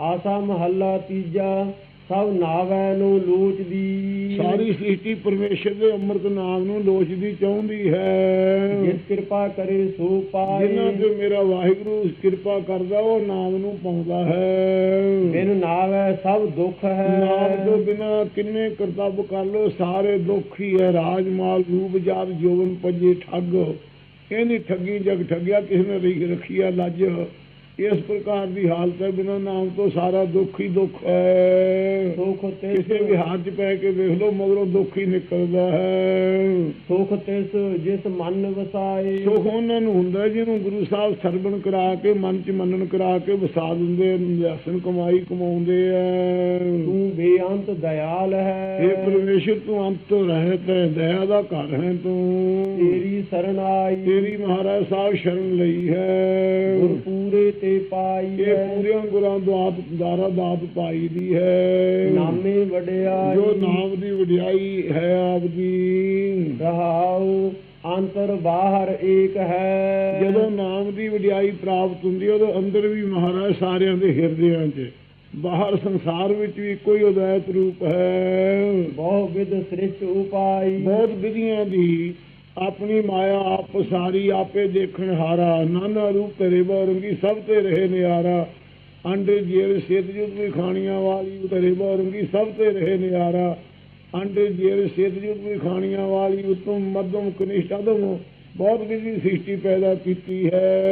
ਆਸਾ ਮਹੱਲਾ ਤੀਜਾ ਸਭ ਨਾਵੈ ਨੂੰ ਲੋਚਦੀ। ਸਾਰੀ ਸ੍ਰਿਸ਼ਟੀ ਪਰਮੇਸ਼ਰ ਦੇ ਅੰਮ੍ਰਿਤ ਨਾਮ ਨੂੰ ਲੋਚਦੀ ਚਾਹੁੰਦੀ ਹੈ। ਜਿਸ ਕਿਰਪਾ ਕਰੇ ਸੋ ਪਾਏ। ਜਿਨ੍ਹਾਂ ਤੇ ਮੇਰਾ ਵਾਹਿਗੁਰੂ ਕਿਰਪਾ ਕਰਦਾ ਉਹ ਨਾਮ ਨੂੰ ਪਾਉਂਦਾ ਹੈ। ਬਿਨ ਨਾਵੈ ਸਭ ਦੁੱਖ ਹੈ। ਨਾਮ ਤੋਂ ਬਿਨਾ ਕਿੰਨੇ ਕਰਤੱਵ ਕਰ ਲੋ ਸਾਰੇ ਦੁੱਖ ਹੀ ਹੈ। ਰਾਜਮਾਲ ਰੂਪ ਜਾਤ ਜੋਵਨ ਪੰਜੇ ਠੱਗ। ਇਹਨੀ ਠੱਗੀ ਜਗ ਠੱਗਿਆ ਕਿਸ ਨੇ ਰਹੀ ਰੱਖੀ ਹੈ ਲੱਜ। ਇਸ ਪ੍ਰਕਾਰ ਦੀ ਹਾਲਤ ਹੈ ਬਿਨਾ ਨਾਮ ਤੋਂ ਸਾਰਾ ਦੁੱਖ ਹੀ ਦੁੱਖ ਹੈ। ਸੁਖ ਤਿਸ ਕਿਸੇ ਵੀ ਹਾਲ 'ਚ ਪੈ ਕੇ ਵੇਖ ਲਓ ਮਗਰੋਂ ਦੁੱਖ ਹੀ ਨਿਕਲਦਾ ਹੈ। ਸੁਖ ਤਿਸ ਜਿਸ ਮਨ ਵਸਾਏ। ਸੁਖ ਉਹਨਾਂ ਨੂੰ ਹੁੰਦਾ ਜਿਹਨੂੰ ਗੁਰੂ ਸਾਹਿਬ ਸਰਵਣ ਕਰਾ ਕੇ ਮਨ 'ਚ ਮੰਨਣ ਕਰਾ ਕੇ ਵਸਾ ਦਿੰਦੇ ਨਿਆਸਨ ਕਮਾਈ ਕਮਾਉਂਦੇ ਆ। ਤੂੰ ਬੇਅੰਤ ਦਿਆਲ ਹੈ। ਪਰਮੇਸ਼ਰ ਤੂੰ ਅੰਤ ਤੋਂ ਰਹਿਤ ਹੈ ਦਇਆ ਦਾ ਘਰ ਹੈ ਤੂੰ। ਤੇਰੀ ਸਰਣ ਆਈ। ਤੇਰੀ ਮਹਾਰਾਜ ਸਾਹਿਬ ਸ਼ਰਨ ਲਈ ਹੈ। ਗੁਰ ਪੂਰੇ ਤੇ ਪਾਈ ਇਹ ਹੈ। ਪੂਰਿਆਂ ਗੁਰਾਂ ਦਾਤ ਦਾਰਾ ਦਾਤ ਪਾਈ ਦੀ ਹੈ। ਨਾਮੇ ਵਡਿਆਈ। ਜੋ ਨਾਮ ਦੀ ਵਡਿਆਈ ਹੈ ਆਪ ਦੀ। ਰਹਾਉ ਅੰਤਰ ਬਾਹਰ ਏਕ ਹੈ। ਜਦੋਂ ਨਾਮ ਦੀ ਵਡਿਆਈ ਪ੍ਰਾਪਤ ਹੁੰਦੀ ਹੈ ਉਦੋਂ ਅੰਦਰ ਵੀ ਮਹਾਰਾਜ ਸਾਰਿਆਂ ਦੇ ਹਿਰਦਿਆਂ 'ਚ। ਬਾਹਰ ਸੰਸਾਰ ਵਿੱਚ ਵੀ ਕੋਈ ਉਦੈਤ ਰੂਪ ਹੈ। ਬਹੁ ਵਿਦ ਸ੍ਰਿਸ਼ਟ ਉਪਾਈ। ਬਹੁਤ ਵਿਧੀਆਂ ਦੀ ਆਪਣੀ ਮਾਇਆ ਆਪ ਸਾਰੀ ਆਪੇ ਦੇਖਣ ਹਾਰਾ। ਨਾਨਾ ਰੂਪ ਤੇਰੇ ਬਰੰਗੀ ਸਭ ਤੇ ਰਹੇ ਨਿਆਰਾ। ਅੰਡੇ ਜੇਰ ਸੇਤ ਜੁਗ ਵੀ ਖਾਣੀਆਂ ਵਾਲੀ ਤੇਰੇ ਬਰੰਗੀ ਸਭ ਤੇ ਰਹੇ ਨਿਆਰਾ। ਅੰਡੇ ਜੇਰ ਸੇਤ ਜੁਗ ਵੀ ਖਾਣੀਆਂ ਵਾਲੀ ਉਤਮ ਮਧਮ ਕਨਿਸ਼ਟ ਅਦਮ ਬਹੁਤ ਵਿਧੀ ਸ੍ਰਿਸ਼ਟੀ ਪੈਦਾ ਕੀਤੀ ਹੈ।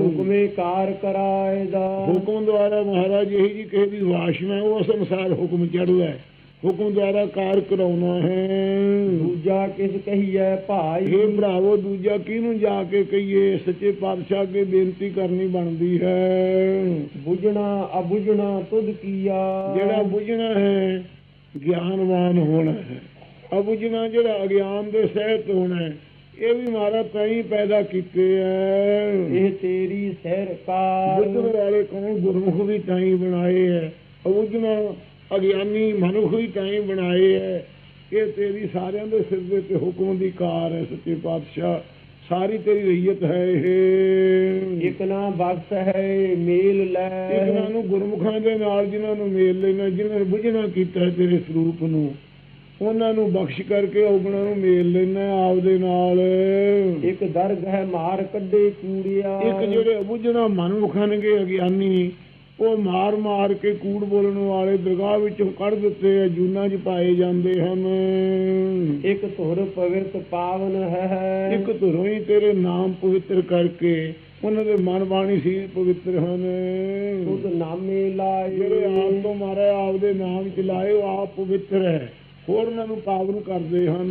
ਹੁਕਮੇ ਕਾਰ ਕਰਾਏ ਦਾ। ਹੁਕਮ ਦੁਆਰਾ ਮਹਾਰਾਜ ਇਹੀ ਜੀ ਕਿਸੇ ਦੀ ਵਾਸ਼ਨਾ ਹੈ, ਉਸ ਅਨੁਸਾਰ ਹੁਕਮ ਚੜ੍ਹਦਾ ਹੈ। ਹੁਕਮ ਦੁਆਰਾ ਕਾਰ ਕਰਾਉਣਾ ਹੈ। ਦੂਜਾ ਕਿਸ ਕਹੀਐ ਭਾਈ? ਇਹ ਭਰਾਵੋ ਦੂਜਾ ਕਿਹਨੂੰ ਜਾ ਕੇ ਕਹੀਏ? ਸੱਚੇ ਪਾਤਸ਼ਾਹ ਅੱਗੇ ਬੇਨਤੀ ਕਰਨੀ ਬਣਦੀ ਹੈ। ਬੁਝਣਾ ਅਬੁਝਣਾ ਤੁਧ ਕੀਆ। ਜਿਹੜਾ ਬੁੱਝਣਾ ਹੈ ਗਿਆਨਵਾਨ ਹੋਣਾ ਹੈ। ਅਬੁਝਣਾ ਜਿਹੜਾ ਅਗਿਆਨ ਦੇ ਸਹਿਤ ਹੋਣਾ ਹੈ। ਇਹ ਵੀ ਮਾਰਾ ਤੈਂ ਪੈਦਾ ਕੀਤੇ ਹੈ ਇਹ ਤੇਰੀ ਸਿਰ ਕਾਰ ਬੁੱਝਣ ਵਾਲੇ ਕੌਣ? ਗੁਰਮੁਖ ਵੀ ਤਾਂ ਬਣਾਏ ਹੈ ਅਬੁਝਣਾ ਅਗਿਆਨੀ ਮਨੁੱਖ ਵੀ ਤਾਂ ਬਣਾਏ ਹੈ ਇਹ ਤੇਰੀ ਸਾਰਿਆਂ ਦੇ ਸਿਰ ਦੇ ਤੇ ਹੁਕਮ ਦੀ ਕਾਰ ਹੈ ਸੱਚੇ ਪਾਤਸ਼ਾਹ। ਸਾਰੀ ਤੇਰੀ ਰਈਅਤ ਹੈ ਇਹ। ਇਕ ਨਾ ਬਖਸ਼ ਹੈ ਮੇਲ ਲੈ। ਇਹਨਾਂ ਨੂੰ ਗੁਰਮੁਖਾਂ ਦੇ ਨਾਲ ਜਿਨ੍ਹਾਂ ਨੂੰ ਮੇਲ ਲੈਣਾ ਜਿਨ੍ਹਾਂ ਨੇ ਬੁਝਣਾ ਕੀਤਾ ਤੇਰੇ ਸਰੂਪ ਨੂੰ। ਉਹਨਾਂ ਨੂੰ ਬਖਸ਼ ਕਰਕੇ ਔਗਣਾ ਨੂੰ ਮੇਲ ਲੈਣਾ ਆਪਦੇ ਨਾਲ। ਇੱਕ ਦਰਗ ਹੈ ਮਾਰ ਕੱਢੇ ਕੂੜਿਆ। ਇੱਕ ਜਿਹੜੇ ਬੁਝਣਾ ਮਨ ਵਿਖਣਗੇ ਅਗਿਆਨੀ ਉਹ ਮਾਰ ਮਾਰ ਕੇ ਕੂੜ ਬੋਲਣ ਵਾਲੇ ਦਰਗਾਹ ਵਿੱਚੋਂ ਕੱਢ ਦਿੱਤੇ ਆ ਜੂਨਾਂ 'ਚ ਪਾਏ ਜਾਂਦੇ ਹਨ। ਇੱਕ ਧੁਰ ਪਵਿੱਤ ਪਾਵਨ ਹੈ। ਇੱਕ ਧੁਰੋਂ ਹੀ ਤੇਰੇ ਨਾਮ ਪਵਿੱਤਰ ਕਰਕੇ ਉਹਨਾਂ ਦੇ ਮਨ ਬਾਣੀ ਸੀ ਪਵਿੱਤਰ ਹਨ। ਤੁਧ ਨਾਮੇ ਲਾਏ। ਜਿਹੜੇ ਆਪ ਤੋਂ ਮਾਰੇ ਆਪਦੇ ਨਾਮ ਚਲਾਏ ਉਹ ਆਪ ਪਵਿੱਤਰ ਹੈ। ਹੋਰ ਉਹਨਾਂ ਨੂੰ ਪਾਵਨ ਕਰਦੇ ਹਨ।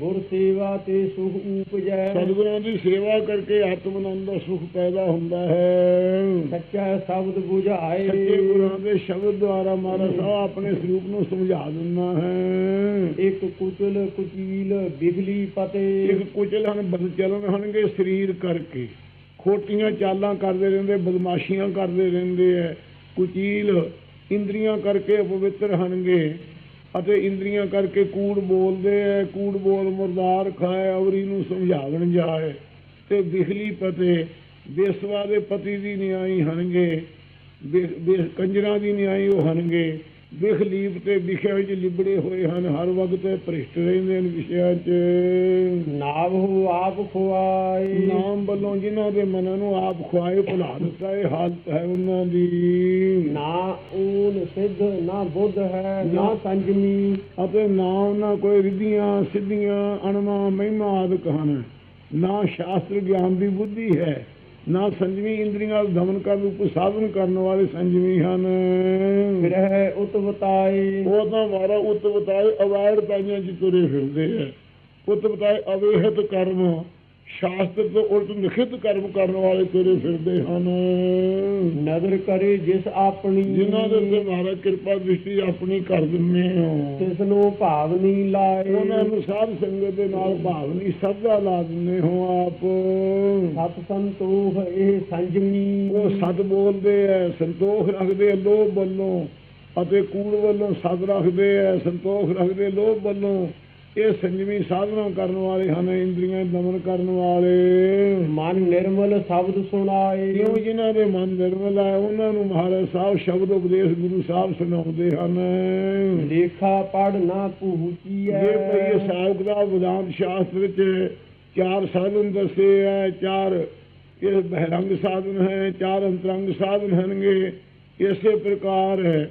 ਗੁਰ ਸੇਵਾ ਤੇ ਸੁਖ ਉਪਜੈ। ਸਤਿਗੁਰਾਂ ਦੀ ਸੇਵਾ ਕਰਕੇ ਆਤਮ ਆਨੰਦ ਦਾ ਸੁਖ ਪੈਦਾ ਹੁੰਦਾ ਹੈ। ਸੱਚਾ ਸ਼ਬਦ ਬੁਝਾਏ। ਸੱਚੇ ਗੁਰਾਂ ਦੇ ਸ਼ਬਦ ਦੁਆਰਾ ਮਹਾਰਾਜ ਸਾਹਿਬ ਆਪਣੇ ਸਰੂਪ ਨੂੰ ਸਮਝਾ ਦਿੰਦਾ ਹੈ। ਇੱਕ ਕੁਚਲ ਕੁਚੀਲ ਬਿਜਲੀ ਪਤੇ। ਇੱਕ ਕੁਚਲ ਹਨ ਬਦਚਲਨ ਹਨਗੇ ਸਰੀਰ ਕਰਕੇ। ਖੋਟੀਆਂ ਚਾਲਾਂ ਕਰਦੇ ਰਹਿੰਦੇ ਬਦਮਾਸ਼ੀਆਂ ਕਰਦੇ ਰਹਿੰਦੇ ਐ ਕੁਚੀਲ ਇੰਦਰੀਆਂ ਕਰਕੇ ਅਪਵਿੱਤਰ ਹਨਗੇ। ਅਤੇ ਇੰਦਰੀਆਂ ਕਰਕੇ ਕੂੜ ਬੋਲਦੇ ਐ, ਕੂੜ ਬੋਲ ਮੁਰਦਾਰ ਖਾਏ, ਅਵਰੀ ਨੂੰ ਸਮਝਾਵਣ ਜਾਏ। ਤੇ ਬਿਖਲੀ ਪਤੇ, ਬੇਸਵਾ ਦੇ ਪਤੀ ਦੀ ਨਿਆਈ ਹਨਗੇ ਕੰਜਰਾਂ ਦੀ ਨਿਆਈ ਉਹ ਹਨਗੇ। ਬਿਖਲੀਪ ਤੇ ਵਿਖਿਆ ਵਿੱਚ ਲਿਬੜੇ ਹੋਏ ਹਨ ਹਰ ਵਕਤ ਭ੍ਰਿਸ਼ਟ ਰਹਿੰਦੇ ਨੇ ਵਿਸ਼ਿਆਂ 'ਚ। ਨਾਵਹੁ ਆਪ ਖੁਆਏ। ਨਾਮ ਵੱਲੋਂ ਜਿਨ੍ਹਾਂ ਦੇ ਮਨਾਂ ਨੂੰ ਆਪ ਖੁਆਏ ਭੁਲਾ ਦਿੱਤਾ ਇਹ ਹਾਲਤ ਹੈ ਉਹਨਾਂ ਦੀ। ਨਾ ਊਨ ਸਿੱਧ ਨਾ ਬੁੱਧ ਹੈ ਨਾ ਸੰਜਮੀ ਅਤੇ ਨਾ ਉਹਨਾਂ ਕੋਈ ਰਿੱਧੀਆਂ ਸਿੱਧੀਆਂ ਅਣਮਾ ਮਹਿਮਾ ਆਦਿਕ ਹਨ। ਨਾ ਸ਼ਾਸਤਰ ਗਿਆਨ ਦੀ ਬੁੱਧੀ ਹੈ। ਨਾ ਸੰਜਮੀ ਇੰਦਰੀਆਂ ਦਾ ਦਮਨ ਕਰਨ ਉਪ ਸਾਧਨ ਕਰਨ ਵਾਲੇ ਸੰਜਮੀ ਹਨ। ਗ੍ਰਹਿ ਉਤਵਤਾਏ ਉਹ ਤਾਂ ਮਾਰਾ ਉਤ ਬਤਾਏ ਅਵਾਇਰ ਪਾਈਆਂ ਚ ਤੁਰੇ ਫਿਰਦੇ ਆ। ਉਤ ਬਤਾਏ ਅਵੇਹਤ ਕਰਮ। ਸ਼ਾਸਤਰ ਤੋਂ ਉਲਟ ਲਿਖਿਤ ਕਰਮ ਕਰਨ ਵਾਲੇ ਤੁਰੇ ਫਿਰਦੇ ਹਨ। ਨਦਰ ਕਰੇ ਜਿਸ ਆਪਣੀ ਜਿਨ੍ਹਾਂ ਦੇ ਉੱਤੇ ਮਹਾਰਾਜ ਕਿਰਪਾ ਦ੍ਰਿਸ਼ਟੀ ਆਪਣੀ ਕਰ ਦਿੰਦੇ ਹੋ। ਤਿਸ ਨੂੰ ਭਾਵਨੀ ਲਾਏ। ਉਹਨਾਂ ਨੂੰ ਸਾਧ ਸੰਗਤ ਦੇ ਨਾਲ ਭਾਵਨੀ ਸਭਾ ਲਾ ਦਿੰਦੇ ਹੋ ਆਪ। ਸਤ ਸੰਤੋਖ ਇਹ ਸੰਜਮੀ ਉਹ ਸਤ ਬੋਲਦੇ ਐ ਸੰਤੋਖ ਰੱਖਦੇ ਐ ਲੋਭ ਵੱਲੋਂ ਅਤੇ ਕੂੜ ਵੱਲੋਂ ਸਤ ਰੱਖਦੇ ਐ ਸੰਤੋਖ ਰੱਖਦੇ ਲੋਭ ਵੱਲੋਂ। ਇਹ ਸੰਜਮੀ ਸਾਧਨਾ ਕਰਨ ਵਾਲੇ ਹਨ ਇੰਦਰੀਆਂ ਦਮਨ ਕਰਨ ਵਾਲੇ। ਮਨ ਨਿਰਮਲ ਸ਼ਬਦ ਸੁਣਾਏ। ਕਿਉਂ ਜਿਨ੍ਹਾਂ ਦੇ ਮਨ ਨਿਰਮਲ ਹੈ ਉਹਨਾਂ ਨੂੰ ਮਹਾਰਾਜ ਸਾਹਿਬ ਸ਼ਬਦ ਉਪਦੇਸ਼ ਗੁਰੂ ਸਾਹਿਬ ਸੁਣਾਉਂਦੇ ਹਨ। ਲੇਖਾ ਪੜ ਨਾ ਪਹੁੰਚੀਐ ਜੇ ਭਈ ਸਾਹਿਬ ਦਾ ਵਿਧਾਨ ਸ਼ਾਸਤਰ ਵਿੱਚ ਚਾਰ ਸਾਧਨ ਦੱਸੇ ਹੈ ਚਾਰ ਇਹ ਬਹਿਰੰਗ ਸਾਧਨ ਹੈ ਚਾਰ ਅੰਤਰੰਗ ਸਾਧਨ ਹਨਗੇ ਇਸੇ ਪ੍ਰਕਾਰ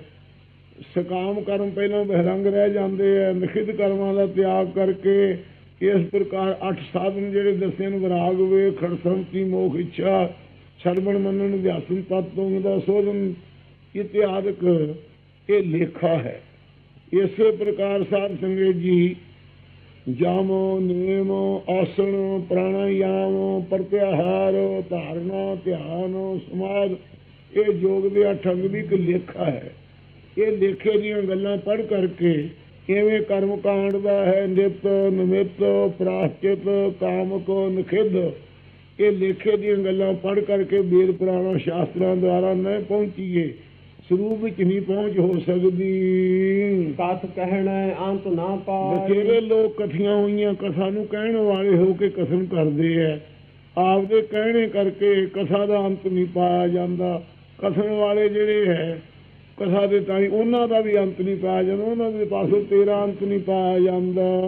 ਸਕਾਮ ਕਰਮ ਪਹਿਲਾਂ ਬਹਿਰੰਗ ਰਹਿ ਜਾਂਦੇ ਹੈ ਨਿਖਿਧ ਕਰਮਾਂ ਦਾ ਤਿਆਗ ਕਰਕੇ ਇਸ ਪ੍ਰਕਾਰ ਅੱਠ ਸਾਧਨ ਜਿਹੜੇ ਦੱਸੇ ਨੇ ਵਿਰਾਗ ਵੇ ਖੜਸੰਤੀ, ਮੋਖ, ਇੱਛਾ, ਸਰਵਣ, ਮੰਨਣ, ਅਧਿਆਸਨ ਤਤ ਤੋਂ ਦਾ ਸੋਧਨ ਇਤਿਆਦਿਕ ਇਹ ਲੇਖਾ ਹੈ। ਇਸੇ ਪ੍ਰਕਾਰ ਸਾਧ ਸੰਗਤ ਜੀ, ਜਮ, ਨੇਮ, ਆਸਣ, ਪ੍ਰਾਣਾਯਾਮ, ਪ੍ਰਤਿਆਹਾਰ, ਧਾਰਨਾ, ਧਿਆਨ ਸਮਾਧ ਇਹ ਯੋਗ ਦੇ ਅੱਠ ਅੰਗ ਦੀ ਇੱਕ ਲੇਖਾ ਹੈ। ਇਹ ਲੇਖੇ ਦੀਆਂ ਗੱਲਾਂ ਪੜ੍ਹ ਕਰਕੇ ਕਿਵੇਂ ਕਰਮ ਕਾਂਡ ਦਾ ਹੈ ਨਿਤ ਨਿਮਿਤ ਪ੍ਰਾਸ਼ਚਿਤ ਕਾਮਕ ਨਿਖਿਧ ਇਹ ਲੇਖੇ ਦੀਆਂ ਗੱਲਾਂ ਪੜ੍ਹ ਕਰਕੇ ਵੇਦ ਪੁਰਾਣਾ ਸ਼ਾਸਤਰਾਂ ਦੁਆਰਾ ਨਹੀਂ ਪਹੁੰਚੀਏ ਸਰੂਪ ਵਿੱਚ ਨਹੀਂ ਪਹੁੰਚ ਹੋ ਸਕਦੀ। ਕਥ ਕਹਿਣਾ ਅੰਤ ਨਾ ਪਾਏ। ਬਥੇਰੇ ਲੋਕ ਕਥੀਆਂ ਹੋਈਆਂ ਕਥਾ ਨੂੰ ਕਹਿਣ ਵਾਲੇ ਹੋ ਕੇ ਕਥਨ ਕਰਦੇ ਐ। ਆਪਦੇ ਕਹਿਣੇ ਕਰਕੇ ਕਥਾ ਦਾ ਅੰਤ ਨਹੀਂ ਪਾਇਆ ਜਾਂਦਾ। ਕਥਨ ਵਾਲੇ ਜਿਹੜੇ ਹੈ ਕਥਾ ਦੇ ਤਾਂ ਉਹਨਾਂ ਦਾ ਵੀ ਅੰਤ ਨਹੀਂ ਪਾਇਆ ਜਾਂਦਾ ਉਹਨਾਂ ਦੇ ਪਾਸੋਂ ਤੇਰਾ ਅੰਤ ਨਹੀਂ ਪਾਇਆ ਜਾਂਦਾ।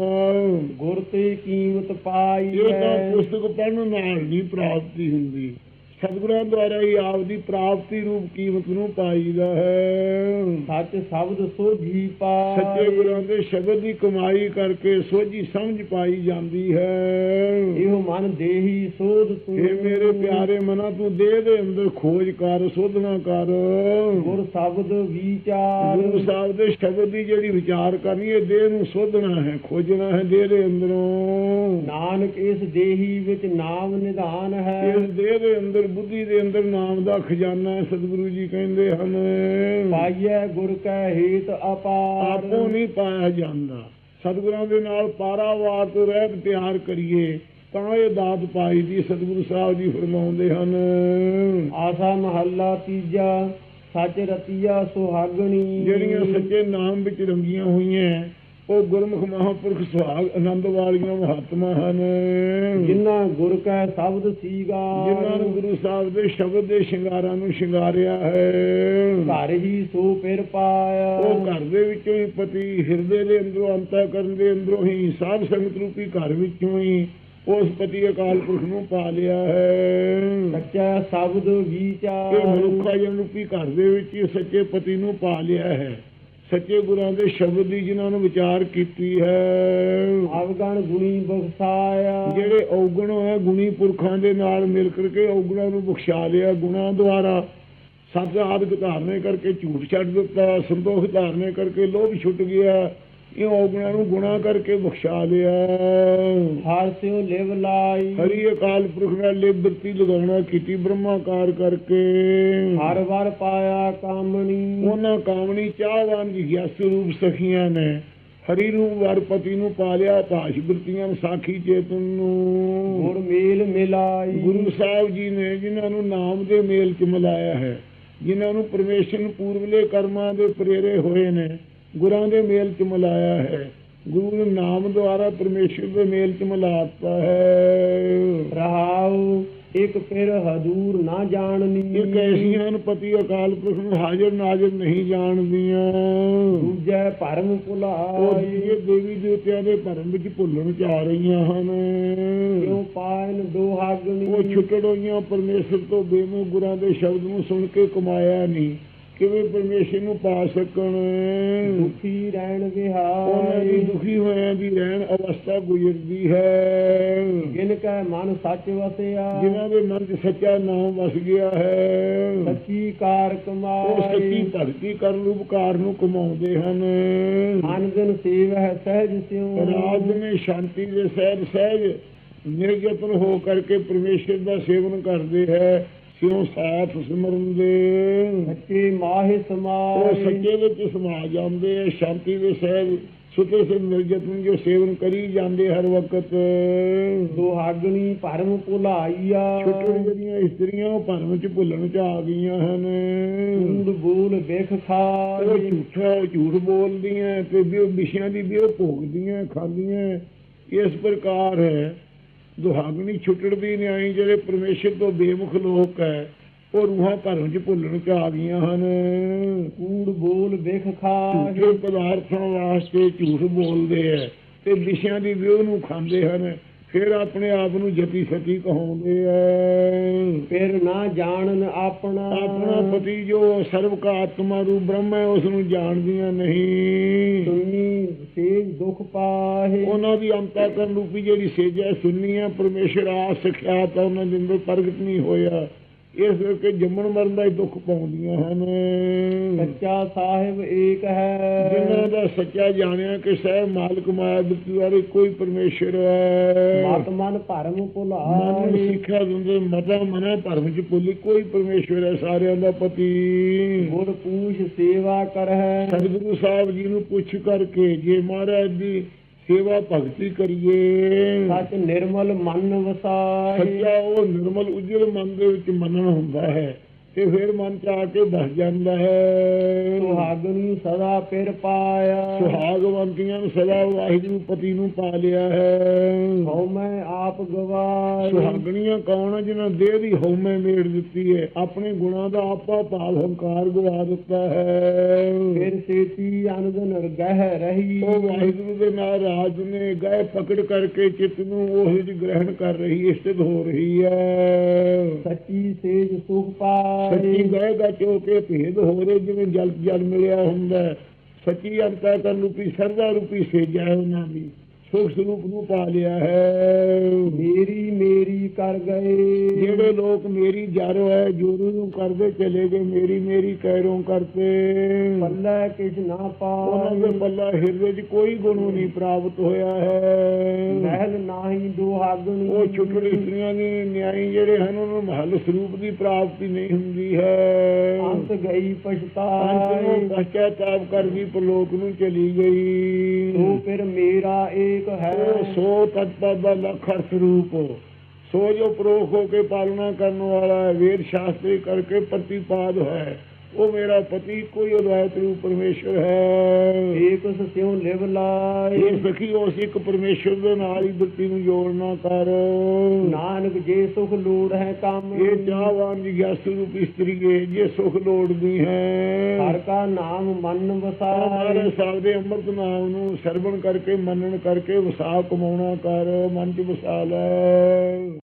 ਗੁਰ ਤੇ ਕੀਮਤ ਪਾਈ ਇਹ ਤਾਂ ਹੈ। ਪੁਸਤਕ ਪੜ੍ਹਨ ਨਾਲ ਨਹੀਂ ਪ੍ਰਾਪਤੀ ਹੁੰਦੀ। ਸਤਿਗੁਰਾਂ ਦੁਆਰਾ ਹੀ ਆਪਦੀ ਪ੍ਰਾਪਤੀ ਰੂਪ ਕੀਮਤ ਨੂੰ ਪਾਈਦਾ ਹੈ। ਸੱਚ ਸ਼ਬਦ ਸੋਝੀ ਪਾਏ। ਸੱਚੇ ਗੁਰਾਂ ਦੇ ਸ਼ਬਦ ਦੀ ਕਮਾਈ ਕਰਕੇ ਸੋਝੀ ਸਮਝ ਪਾਈ ਜਾਂਦੀ ਹੈ। ਇਹੋ ਮਨ ਦੇਹੀ ਸੋਧ ਤੂੰ ਇਹ ਮੇਰੇ ਪਿਆਰੇ ਮਨਾ ਤੂੰ ਦੇਹ ਦੇ ਅੰਦਰ ਖੋਜ ਕਰ ਸੋਧਣਾ ਕਰ। ਗੁਰ ਸ਼ਬਦ ਵਿਚਾਰ। ਗੁਰੂ ਸਾਹਿਬ ਦੇ ਸ਼ਬਦ ਦੀ ਜਿਹੜੀ ਵਿਚਾਰ ਕਰਨੀ ਹੈ ਦੇਹ ਨੂੰ ਸੋਧਣਾ ਹੈ ਖੋਜਣਾ ਹੈ ਦੇਹ ਦੇ ਅੰਦਰੋਂ। ਨਾਨਕ ਇਸ ਦੇਹੀ ਵਿੱਚ ਨਾਮ ਨਿਧਾਨ ਹੈ। ਇਸ ਦੇਹ ਦੇ ਅੰਦਰ ਬੁੱਧੀ ਦੇ ਅੰਦਰ ਨਾਮ ਦਾ ਖਜ਼ਾਨਾ ਹੈ ਸਤਿਗੁਰੂ ਜੀ ਕਹਿੰਦੇ ਹਨ। ਪਾਈਐ ਗੁਰ ਕੈ ਹੇਤ ਅਪਾਰ। ਆਪੋ ਨਹੀਂ ਪਾਇਆ ਜਾਂਦਾ। ਸਤਿਗੁਰਾਂ ਦੇ ਨਾਲ ਪਾਰਾਵਾਰ ਤੋਂ ਰਹਿਤ ਪਿਆਰ ਕਰੀਏ ਤਾਂ ਇਹ ਦਾਤ ਪਾਈ ਦੀ ਸਤਿਗੁਰੂ ਸਾਹਿਬ ਜੀ ਫਰਮਾਉਂਦੇ ਹਨ। ਆਸਾ ਮਹੱਲਾ ਤੀਜਾ ਸੱਚ ਰਤੀਆ ਸੁਹਾਗਣੀ। ਜਿਹੜੀਆਂ ਸੱਚੇ ਨਾਮ ਵਿੱਚ ਰੰਗੀਆਂ ਹੋਈਆਂ ਉਹ ਗੁਰਮੁਖ ਮਹਾਂਪੁਰਖ ਸੁਹਾਗ ਆਨੰਦ ਵਾਲੀਆਂ ਮਹਾਤਮਾ ਹਨ। ਜਿਨ੍ਹਾਂ ਗੁਰ ਕੈ ਸ਼ਬਦ ਸੀਗਾ। ਜਿਨ੍ਹਾਂ ਨੂੰ ਗੁਰੂ ਸਾਹਿਬ ਦੇ ਸ਼ਬਦ ਦੇ ਸ਼ਿੰਗਾਰਾਂ ਨੂੰ ਸ਼ਿੰਗਾਰਿਆ ਹੈ। ਘਰ ਹੀ ਸੋ ਫਿਰ ਪਾਇਆ। ਉਹ ਘਰ ਦੇ ਵਿੱਚੋਂ ਹੀ ਪਤੀ ਹਿਰਦੇ ਦੇ ਅੰਦਰੋਂ ਅੰਤਾ ਕਰਨ ਦੇ ਅੰਦਰੋਂ ਹੀ ਸਾਧ ਸੰਗਤ ਰੂਪੀ ਘਰ ਵਿੱਚੋਂ ਹੀ ਉਸ ਪਤੀ ਅਕਾਲ ਪੁਰਖ ਨੂੰ ਪਾ ਲਿਆ ਹੈ। ਸੱਚਾ ਸ਼ਬਦ ਇਹ ਵਿਚਾਰ ਮਨੁੱਖਾ ਜਨ ਰੂਪੀ ਘਰ ਦੇ ਵਿੱਚ ਹੀ ਸੱਚੇ ਪਤੀ ਨੂੰ ਪਾ ਲਿਆ ਹੈ। ਸੱਚੇ ਗੁਰਾਂ ਦੇ ਸ਼ਬਦ ਦੀ ਜਿਨ੍ਹਾਂ ਨੂੰ ਵਿਚਾਰ ਕੀਤੀ ਹੈ। ਅਵਗਣ ਗੁਣੀ ਬਖਸਾਇਆ। ਜਿਹੜੇ ਔਗਣ ਹੈ ਗੁਣੀ ਪੁਰਖਾਂ ਦੇ ਨਾਲ ਮਿਲ ਕਰਕੇ ਔਗਣਾਂ ਨੂੰ ਬਖਸ਼ਾ ਲਿਆ ਗੁਣਾਂ ਦੁਆਰਾ। ਸੱਚ ਆਦਿਕ ਧਾਰਨੇ ਕਰਕੇ ਝੂਠ ਛੱਡ ਦਿੱਤਾ ਸੰਤੋਖ ਧਾਰਨੇ ਕਰਕੇ ਲੋਭ ਛੁੱਟ ਗਿਆ। ਇਹ ਔਗਣਾਂ ਨੂੰ ਗੁਣਾ ਕਰਕੇ ਬਖਸ਼ਾ ਲਿਆ। ਹਰ ਸਿਓ ਲਿਵ ਲਾਈ। ਹਰੀ ਅਕਾਲ ਪੁਰਖ ਨਾਲ ਲਿਬਰਤੀ ਲਗਾਉਣਾ ਕੀਤੀ ਬ੍ਰਹਮਾਕਾਰ ਕਰਕੇ। ਹਰ ਵਰ ਪਾਇਆ ਕਾਮਣੀ। ਉਹਨਾਂ ਕਾਮਣੀ ਚਾਹਵਾਨ ਜਿਗਿਆਸੂ ਰੂਪ ਸਖੀਆਂ ਨੇ। ਹਰੀ ਰੂਪ ਵਰਪਤੀ ਨੂੰ ਪਾਲਿਆ ਭਾਸ਼ ਬਿਰਤੀਆਂ ਸਾਖੀ ਚੇਤਨ ਨੂੰ। ਗੁਰ ਮੇਲ ਮਿਲਾਈ। ਗੁਰੂ ਸਾਹਿਬ ਜੀ ਨੇ ਜਿਨ੍ਹਾਂ ਨੂੰ ਨਾਮ ਦੇ ਮੇਲ ਚ ਮਿਲਾਇਆ ਹੈ ਜਿਨ੍ਹਾਂ ਨੂੰ ਪਰਮੇਸ਼ਰ ਨੂੰ ਪੂਰਵਲੇ ਕਰਮਾਂ ਦੇ ਪ੍ਰੇਰੇ ਹੋਏ ਨੇ ਗੁਰਾਂ ਦੇ ਮੇਲ ਚ ਮਿਲਾਇਆ ਹੈ। ਗੁਰੂ ਨੇ ਨਾਮ ਦੁਆਰਾ ਪਰਮੇਸ਼ਰ ਦੇ ਮੇਲ ਚ ਮਿਲਾਤਾ ਹੈ। ਰਹਾਉ ਇੱਕ ਫਿਰ ਹਦੂਰ ਨਾ ਜਾਣਨੀ। ਇਹ ਕੈਸੀਆਂ ਹਨ ਪਤੀ ਅਕਾਲ ਪੁਰਖ ਨੂੰ ਹਾਜ਼ਰ ਨਾਜ਼ਰ ਨਹੀਂ ਜਾਣਦੀਆਂ। ਦੂਜੈ ਭਰਮ ਉਹ ਭੁਲਾਈ ਜਿਹੜੇ ਦੇਵੀ ਦੇਵਤਿਆਂ ਦੇ ਭਰਮ ਵਿੱਚ ਭੁੱਲਣ ਚ ਆ ਰਹੀਆਂ ਹਨ। ਕਿਉ ਪਾਇਨ ਦੋਹਾਗਣੀ? ਉਹ ਛੁੱਟੜ ਹੋਈਆਂ ਪਰਮੇਸ਼ਰ ਤੋਂ ਬੇਮੁਖ ਗੁਰਾਂ ਦੇ ਸ਼ਬਦ ਨੂੰ ਸੁਣ ਕੇ ਕਮਾਇਆ ਨਹੀਂ। ਕਿਵੇਂ ਪਰਮੇਸ਼ਰ ਨੂੰ ਪਾ ਸਕਣ? ਦੁਖੀ ਰਹਿਣ ਉਹਨਾਂ ਦੀ ਦੁਖੀ ਹੋਇਆਂ ਦੀ ਰਹਿਣ ਅਵਸਥਾ ਗੁਜ਼ਰਦੀ ਹੈ। ਜਿਨ ਕੈ ਮਨ ਸੱਚ ਵਸਿਆ ਜਿਨ੍ਹਾਂ ਦੇ ਮਨ 'ਚ ਸੱਚਾ ਨਾਮ ਵਸ ਗਿਆ ਹੈ। ਸੱਚੀ ਕਾਰ ਉਹ ਸੱਚੀ ਕਮਾਈ ਭਗਤੀ ਕਰਨ ਰੂਪਕਾਰ ਨੂੰ ਕਮਾਉਂਦੇ ਹਨ। ਅਨ ਦਿਨ ਸੇਵ ਹੈ ਸਹਿਜ ਸਿਉ ਰਾਜ ਨੇ ਸ਼ਾਂਤੀ ਦੇ ਸਹਿਜ ਸਹਿਜ ਨਿਰਜਤਨ ਹੋ ਕਰਕੇ ਪਰਮੇਸ਼ਰ ਦਾ ਸੇਵਨ ਕਰਦੇ ਹੈ। ਸਿਉ ਸਾਥ ਸਿਮਰਨ ਦੇ ਸੱਚੇ ਮਾਹਿ ਉਹ ਸਮਾਈ ਸੱਚੇ ਵਿੱਚ ਸਮਾ ਜਾਂਦੇ ਆ ਸ਼ਾਂਤੀ ਦੇ ਸਹਿਜ ਸੁਤੇ ਸੇ ਨਿਰਜਤਨ ਜੋ ਸੇਵਨ ਕਰੀ ਜਾਂਦੇ ਹਰ ਵਕਤ। ਦੁਹਾਗਣੀ ਭਰਮ ਭੁਲਾਈਆ। ਛੋਟੇ ਜਿਹੜੀਆਂ ਇਸਤਰੀਆਂ ਉਹ ਭਰਮ ਚ ਭੁੱਲਣ ਚ ਆ ਗਈਆਂ ਹਨ। ਝੂਠ ਬੋਲ ਵੇਖ ਉਹ ਖਾਹੀ ਝੂਠਾ ਉਹ ਝੂਠ ਬੋਲਦੀਆਂ ਤੇ ਵੀ ਉਹ ਵਿਸ਼ਿਆਂ ਦੀ ਵੀ ਉਹ ਭੋਗਦੀਆਂ ਖਾਂਦੀਆਂ। ਇਸ ਪ੍ਰਕਾਰ ਹੈ। ਦੁਹਾਗਣੀ ਛੁੱਟੜਦੀ ਨਿਆਈ ਜਿਹੜੇ ਪਰਮੇਸ਼ਰ ਤੋਂ ਬੇਮੁਖ ਲੋਕ ਹੈ ਉਹ ਰੂਹਾਂ ਭਰਮ ਚ ਭੁੱਲਣ ਚ ਆ ਗਈਆਂ ਹਨ। ਕੂੜ ਬੋਲ ਵੇਖ ਖਾਹੀ ਝੂਠੇ ਪਦਾਰਥਾਂ ਵਾਸਤੇ ਝੂਠ ਬੋਲਦੇ ਹੈ ਤੇ ਵਿਸ਼ਿਆਂ ਦੀ ਵਿਉਹ ਨੂੰ ਖਾਂਦੇ ਹਨ ਫਿਰ ਆਪਣੇ ਆਪ ਨੂੰ ਜਤੀ ਸਤੀ ਕਹਾਉਂਦੇ ਹੈ ਫਿਰ ਨਾ ਜਾਣਨ ਆਪਣਾ। ਆਪਣਾ ਪਤੀ ਜੋ ਸਰਵ ਕਾ ਆਤਮਾ ਰੂਪ ਬ੍ਰਹਮ ਹੈ ਉਸ ਨੂੰ ਜਾਣਦੀਆਂ ਨਹੀਂ। ਸੇਜ ਦੁਖ ਪਾਹੇ। ਉਹਨਾਂ ਦੀ ਅੰਤਕਰਨ ਰੂਪੀ ਜਿਹੜੀ ਸੇਜ ਹੈ, ਸੁਣਨੀ ਹੈ, ਪਰਮੇਸ਼ਰ ਆ ਸਿੱਖਿਆ ਤਾਂ ਉਹਨਾਂ ਦੇ ਅੰਦਰ ਪ੍ਰਗਟ ਨਹੀਂ ਹੋਇਆ। ਇਸ ਕਰਕੇ ਜੰਮਣ ਮਰਨ ਦਾ ਹੀ ਦੁੱਖ ਪਾਉਂਦੀਆਂ ਹਨ। ਸੱਚਾ ਸਾਹਿਬ ਏਕ ਜਿਨ੍ਹਾਂ ਹੈ ਦਾ ਸੱਚਾ ਜਾਣਿਆ ਕਿ ਸਹਿਬ ਮਾਲਕ ਮਾਇਆ ਵਾਲੇ ਕੋਈ ਪਰਮੇਸ਼ਰ ਹੈ। ਮਤ ਮਨ ਭਰਮ ਮਨ ਭੁਲਾਏ ਸਿੱਖਿਆ ਦਿੰਦੇ ਮਤਾ ਮਨਾ ਧਰਮ ਚ ਭੁੱਲੀ ਕੋਈ ਪਰਮੇਸ਼ਰ ਹੈ ਸਾਰਿਆਂ ਦਾ ਪਤੀ। ਗੁਰ ਪੂਛ ਸੇਵਾ ਕਰਹਿ। ਸਤਿਗੁਰੂ ਸਾਹਿਬ ਜੀ ਨੂੰ ਪੁੱਛ ਕਰਕੇ ਜੇ ਮਹਾਰਾਜ ਦੀ ਸੇਵਾ ਭਗਤੀ ਕਰੀਏ। ਸਚ ਨਿਰਮਲ ਮਨ ਵਸਾਏ। ਸੱਚਾ ਉਹ ਨਿਰਮਲ ਉਜਲ ਮਨ ਦੇ ਵਿੱਚ ਮੰਨਣ ਹੁੰਦਾ ਹੈ। ਤੇ ਫਿਰ ਮਨ ਚ ਆ ਕੇ ਬਸ ਜਾਂਦਾ ਹੈ। ਸੁਹਾਗਣੀ ਸਦਾ ਫਿਰ ਪਾਇਆ। ਸੁਹਾਗਵੰਤੀਆਂ ਨੂੰ ਸਦਾ ਵਾਹਿਗੁਰੂ ਪਤੀ ਨੂੰ ਪਾ ਲਿਆ ਹੈ। ਹਉ ਮੈਂ ਆਪ ਗਵਾਈ ਸੁਹਾਗਣੀਆਂ ਕੌਣ ਹੈ ਜਿਨ੍ਹਾਂ ਦੇਹ ਦੀ ਹਉਮੈ ਮੇੜ ਦਿੱਤੀ ਹੈ? ਆਪਣੇ ਗੁਣਾਂ ਦਾ ਆਪਾ ਭਾਵ ਹੰਕਾਰ ਗਵਾ ਦਿੱਤਾ ਹੈ। ਫਿਰ ਸੇਤੀ ਅਨੰਦਨ ਗਹਿ ਰਹੀ। ਉਹ ਵਾਹਿਗੁਰੂ ਦੇ ਨਾਲ ਰਾਜ ਨੇ ਗਏ ਪਕੜ ਕਰਕੇ ਚਿੱਤ ਨੂੰ ਉਹ ਵਿੱਚ ਗ੍ਰਹਿਣ ਕਰ ਰਹੀ ਸਥਿਤ ਹੋ ਰਹੀ ਹੈ। ਸੱਚੀ ਸੇਜ ਸੁਖ ਪਾਈ ਸੱਚੀ ਗਏ ਦਾ ਚੋਕੇ ਭੇਦ ਹੋ ਰਹੇ ਜਿਵੇਂ ਜਲ ਜਲ ਮਿਲਿਆ ਹੁੰਦਾ। ਸੱਚੀ ਅੰਤਾ ਕਰਨ ਰੂਪੀ ਸਰਦਾ ਰੂਪੀ ਸੇਜਾ ਉਹਨਾਂ ਦੀ ਸੁਖ ਸਰੂਪ ਨੂੰ ਪਾ ਲਿਆ ਹੈ। ਮੇਰੀ ਮੇਰੀ ਕਰ ਗਏ। ਜਿਹੜੇ ਲੋਕ ਮੇਰੀ ਜਾਰੋ ਹੈ ਜੋਰੂ ਨੂੰ ਕਰਦੇ ਚਲੇ ਗਏ ਮੇਰੀ ਮੇਰੀ ਕਹਿਰੋਂ ਕਰਤੇ। ਪੱਲੇ ਕਿਛ ਨਾ ਉਹਨਾਂ ਦੇ ਪੱਲਾ ਹਿਰਦੇ 'ਚ ਕੋਈ ਗੁਣ ਨਹੀਂ ਪ੍ਰਾਪਤ ਹੋਇਆ ਹੈ। ਮਹਿਲ ਨਾਹੀ ਦੁਹਾਗਣੀ ਉਹ ਛੁੱਟੜ ਇਸਤਰੀਆਂ ਦੀ ਨਿਆਈ ਜਿਹੜੇ ਹਨ ਉਹਨਾਂ ਨੂੰ ਮਹੱਲ ਸਰੂਪ ਦੀ ਪ੍ਰਾਪਤੀ ਨਹੀਂ ਹੁੰਦੀ ਹੈ। ਅੰਤ ਗਈ ਅੰਤ ਨੂੰ ਪਛਤਾਈ ਕਰਦੀ ਪ੍ਰਲੋਕ ਨੂੰ ਚਲੀ ਗਈ। ਤੋ ਫਿਰ ਮੇਰਾ ਏਕ ਹੈ। ਸੋ ਤਤਪਦ ਦਾ ਲੱਖ ਸਰੂਪ। ਸੋ ਜੋ ਪ੍ਰੋਖ ਹੋ ਕੇ ਪਾਲਣਾ ਕਰਨ ਵਾਲਾ ਹੈ, ਵੇਦ ਸ਼ਾਸਤਰੀ ਕਰਕੇ ਪ੍ਰਤੀਪਾਦ ਹੈ। ਉਹ ਮੇਰਾ ਪਤੀ ਕੋਈ ਅਦਵੈਤ ਰੂਪ ਪਰਮੇਸ਼ਰ ਹੈ। ਏਕ ਸਿਉ ਲਿਵ ਲਾਈ ਇਹ ਸਖੀ ਉਸ ਇੱਕ ਪਰਮੇਸ਼ਰ ਦੇ ਨਾਲ ਹੀ ਬਿਰਤੀ ਨੂੰ ਜੋੜਨਾ ਕਰ। ਨਾਨਕ ਜੇ ਸੁਖ ਲੋੜ ਹੈ ਕੰਮ। ਇਹ ਚਾਹਵਾਨ ਜਿਗਿਆਸੂ ਰੂਪ ਇਸਤਰੀ ਹੈ ਜੇ ਸੁਖ ਲੋੜਦੀ ਹੈ। ਹਰ ਕਾ ਨਾਮ ਮਨ ਸਾਰੇ ਸਾਹਿਬ ਦੇ ਅੰਮ੍ਰਿਤ ਨਾਮ ਨੂੰ ਸਰਵਣ ਕਰਕੇ ਮੰਨਣ ਕਰਕੇ ਵਸਾ ਕਮਾਉਣਾ ਕਰ ਮਨ ਚ ਵਸਾ ਲੈ।